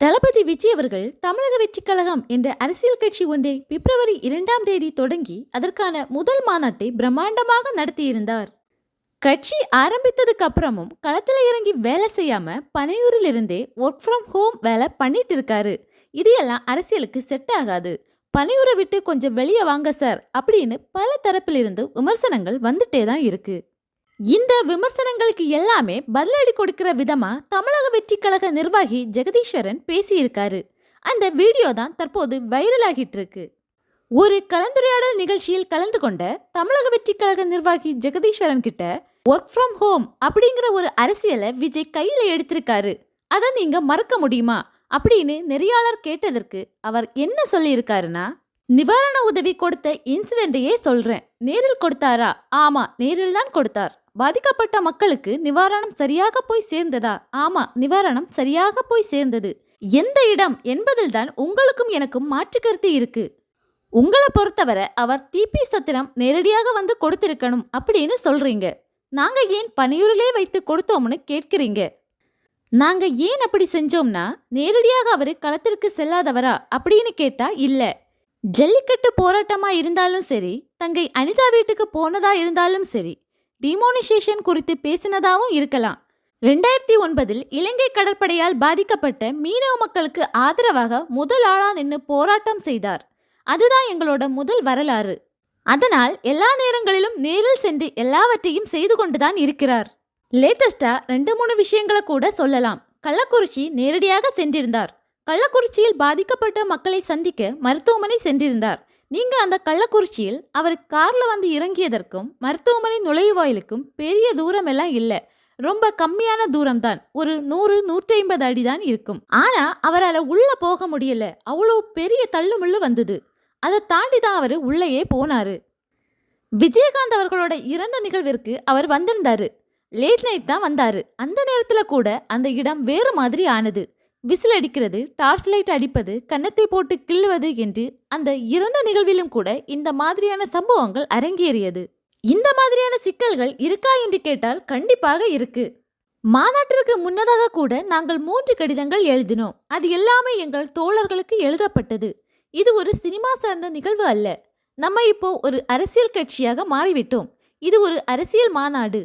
தளபதி விஜய் அவர்கள் தமிழக வெற்றிக் கழகம் என்ற அரசியல் கட்சி ஒன்றை பிப்ரவரி இரண்டாம் தேதி தொடங்கி அதற்கான முதல் மாநாட்டை பிரம்மாண்டமாக நடத்தியிருந்தார். கட்சி ஆரம்பித்ததுக்கு அப்புறமும் களத்தில் இறங்கி வேலை செய்யாம பனையூரில் இருந்தே ஒர்க் ஃப்ரம் ஹோம் வேலை பண்ணிட்டு இருக்காரு. இது எல்லாம் அரசியலுக்கு செட் ஆகாது. பனையூரை விட்டு கொஞ்சம் வெளியே வாங்க சார் அப்படின்னு பல தரப்பிலிருந்து விமர்சனங்கள் வந்துட்டே தான் இருக்குது இந்த விமர்சனங்களுக்கு எல்லாமே பதிலடி கொடுக்கிற விதமா தமிழக வெற்றி கழக நிர்வாகி ஜெகதீஸ்வரன் பேசியிருக்காரு. அந்த வீடியோ தான் தற்போது வைரலாகிட்டு இருக்கு. ஒரு கலந்துரையாடல் நிகழ்ச்சியில் கலந்து கொண்ட தமிழக வெற்றி கழக நிர்வாகி ஜெகதீஸ்வரன் கிட்ட ஒர்க் ஃப்ரம் ஹோம் அப்படிங்கிற ஒரு அரசியலை விஜய் கையில எடுத்திருக்காரு. அதை நீங்க மறக்க முடியுமா? அப்படின்னு நெறியாளர் கேட்டதற்கு அவர் என்ன சொல்லியிருக்காருன்னா நிவாரண உதவி கொடுத்த இன்சிடென்ட்டையே சொல்றேன். நேரில் கொடுத்தாரா? ஆமா நேரில் தான் கொடுத்தார். பாதிக்கப்பட்ட மக்களுக்கு நிவாரணம் சரியாக போய் சேர்ந்ததா? ஆமா நிவாரணம் சரியாக போய் சேர்ந்தது. எந்த இடம் என்பதில்தான் உங்களுக்கும் எனக்கும் மாற்று கருத்து இருக்கு. உங்களை பொறுத்தவரை அவர் டிபி சத்திரம் நேரடியாக வந்து கொடுத்திருக்கணும் அப்படின்னு சொல்றீங்க. நாங்க ஏன் பனையூரிலே வைத்து கொடுத்தோம்னு கேட்கிறீங்க? நாங்க ஏன் அப்படி செஞ்சோம்னா நேரடியாக அவரு களத்திற்கு செல்லாதவரா அப்படின்னு கேட்டா இல்ல. ஜல்லிக்கட்டு போராட்டமா இருந்தாலும் சரி தங்கை அனிதா வீட்டுக்கு போனதா இருந்தாலும் சரி டிமோனிசேஷன் குறித்து பேசினதாகவும் இருக்கலாம். ரெண்டாயிரத்தி ஒன்பதில் இலங்கை கடற்படையால் பாதிக்கப்பட்ட மீனவ மக்களுக்கு ஆதரவாக முதல் ஆளா நின்று போராட்டம் செய்தார். அதுதான் எங்களோட முதல் வரலாறு. அதனால் எல்லா நேரங்களிலும் நேரில் சென்று எல்லாவற்றையும் செய்து கொண்டுதான் இருக்கிறார். லேட்டஸ்டா ரெண்டு மூணு விஷயங்களை கூட சொல்லலாம். கள்ளக்குறிச்சி நேரடியாக சென்றிருந்தார். கள்ளக்குறிச்சியில் பாதிக்கப்பட்ட மக்களை சந்திக்க மருத்துவமனை சென்றிருந்தார். நீங்க அந்த கள்ளக்குறிச்சியில் அவர் கார்ல வந்து இறங்கியதற்கும் மருத்துவமனை நுழைவாயிலுக்கும் பெரிய தூரம் எல்லாம் இல்லை. ரொம்ப கம்மியான தூரம் தான் ஒரு நூறு நூற்றி ஐம்பது அடி தான் இருக்கும். ஆனா அவரால் உள்ள போக முடியல. அவ்வளோ பெரிய தள்ளுமுள்ளு வந்தது. அதை தாண்டி தான் அவர் உள்ளேயே போனாரு. விஜயகாந்த் அவர்களோட இறந்த நிகழ்விற்கு அவர் வந்திருந்தாரு. லேட் நைட் தான் வந்தாரு. அந்த நேரத்துல கூட அந்த இடம் வேறு மாதிரி ஆனது. விசில் அடிக்கிறது டார்ச் லைட் அடிப்பது கன்னத்தை போட்டு கிள்ளுவது என்று அந்த இறந்த நிகழ்விலும் கூட இந்த மாதிரியான சம்பவங்கள் அரங்கேறியது. இந்த மாதிரியான சிக்கல்கள் இருக்கா என்று கேட்டால் கண்டிப்பாக இருக்கு. மாநாட்டிற்கு முன்னதாக கூட நாங்கள் மூன்று கடிதங்கள் எழுதினோம். அது எல்லாமே எங்கள் தோழர்களுக்கு எழுதப்பட்டது. இது ஒரு சினிமா சார்ந்த நிகழ்வு அல்ல. நம்ம இப்போ ஒரு அரசியல் கட்சியாக மாறிவிட்டோம். இது ஒரு அரசியல் மாநாடு.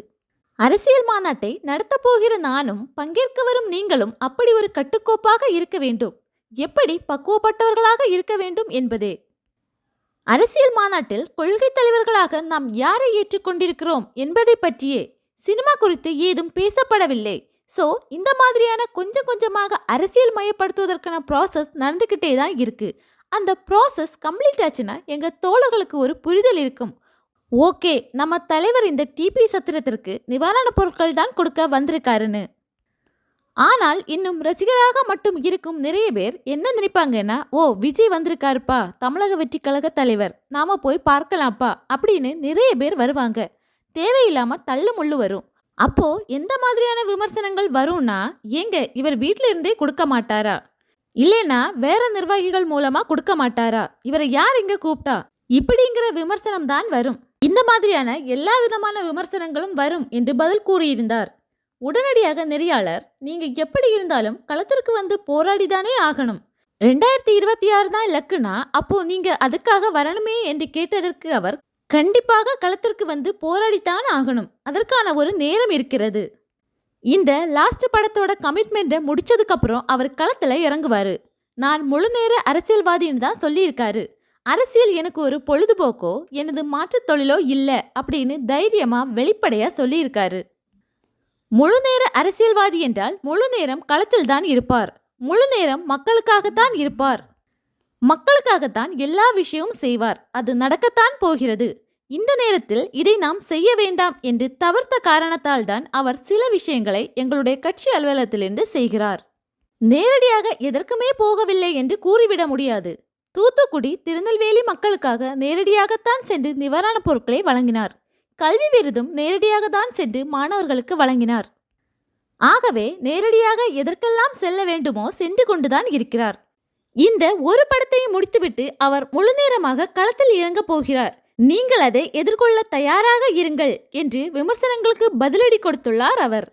அரசியல் மாநாட்டை நடத்தப் போகிற நானும் பங்கேற்க வரும் நீங்களும் அப்படி ஒரு கட்டுக்கோப்பாக இருக்க வேண்டும். எப்படி பக்குவப்பட்டவர்களாக இருக்க வேண்டும் என்பதே? அரசியல் மாநாட்டில் கொள்கை தலைவர்களாக நாம் யாரை ஏற்றுக்கொண்டிருக்கிறோம் என்பதை பற்றியே சினிமா குறித்து ஏதும் பேசப்படவில்லை. ஸோ இந்த மாதிரியான கொஞ்சம் கொஞ்சமாக அரசியல் மயப்படுத்துவதற்கான ப்ராசஸ் நடந்துக்கிட்டே தான் இருக்குது அந்த ப்ராசஸ் கம்ப்ளீட் ஆச்சுன்னா எங்கள் தோழர்களுக்கு ஒரு புரிதல் இருக்கும். ஓகே நம்ம தலைவர் இந்த டிபி சத்திரத்திற்கு நிவாரணப் பொருட்கள் தான் கொடுக்க வந்திருக்காருன்னு. ஆனால் இன்னும் ரசிகராக மட்டும் இருக்கும் நிறைய பேர் என்ன நினைப்பாங்கன்னா ஓ விஜய் வந்திருக்காருப்பா தமிழக வெற்றி கழக தலைவர் நாம போய் பார்க்கலாம்ப்பா அப்படின்னு நிறைய பேர் வருவாங்க. தேவையில்லாம தள்ளு முள்ளு வரும். அப்போ எந்த மாதிரியான விமர்சனங்கள் வரும்னா ஏங்க இவர் வீட்டில இருந்தே கொடுக்க மாட்டாரா? இல்லைன்னா வேற நிர்வாகிகள் மூலமா கொடுக்க மாட்டாரா? இவரை யார் இங்க கூப்பிட்டா? இப்படிங்கிற விமர்சனம் தான் வரும். இந்த மாதிரியான எல்லா விதமான விமர்சனங்களும் வரும் என்று பதில் கூறியிருந்தார். உடனடியாக நெறியாளர் நீங்க எப்படி இருந்தாலும் களத்திற்கு வந்து போராடிதானே ஆகணும். ரெண்டாயிரத்தி இருபத்தி ஆறு தான் லக்குனா அப்போ நீங்க அதுக்காக வரணுமே என்று கேட்டதற்கு அவர் கண்டிப்பாக களத்திற்கு வந்து போராடித்தான் ஆகணும். அதற்கான ஒரு நேரம் இருக்கிறது. இந்த லாஸ்ட் படத்தோட கமிட்மெண்ட்டை முடிச்சதுக்கப்புறம் அவர் களத்தில் இறங்குவார். நான் முழு நேர அரசியல்வாதின்னு தான் சொல்லியிருக்காரு. அரசியல் எனக்கு ஒரு பொழுதுபோக்கோ எனது மாற்றுத் தொழிலோ இல்லை அப்படின்னு தைரியமா வெளிப்படையா சொல்லியிருக்காரு. முழு நேர அரசியல்வாதி என்றால் முழு நேரம் களத்தில் தான் இருப்பார். முழு நேரம் மக்களுக்காகத்தான் இருப்பார். மக்களுக்காகத்தான் எல்லா விஷயமும் செய்வார். அது நடக்கத்தான் போகிறது. இந்த நேரத்தில் இதை நாம் செய்ய வேண்டாம் என்று தவிர்த்த காரணத்தால் தான் அவர் சில விஷயங்களை எங்களுடைய கட்சி அலுவலகத்திலிருந்து செய்கிறார். நேரடியாக எதற்குமே போகவில்லை என்று கூறிவிட முடியாது. தூத்துக்குடி திருநெல்வேலி மக்களுக்காக நேரடியாகத்தான் சென்று நிவாரணப் பொருட்களை வழங்கினார். கல்வி விருதும் நேரடியாக தான் சென்று மாணவர்களுக்கு வழங்கினார். ஆகவே நேரடியாக எதற்கெல்லாம் செல்ல வேண்டுமோ சென்று கொண்டுதான் இருக்கிறார். இந்த ஒரு படத்தையும் முடித்துவிட்டு அவர் முழுநேரமாக களத்தில் இறங்க போகிறார். நீங்கள் அதை எதிர்கொள்ள தயாராக இருங்கள் என்று விமர்சனங்களுக்கு பதிலடி கொடுத்துள்ளார் அவர்.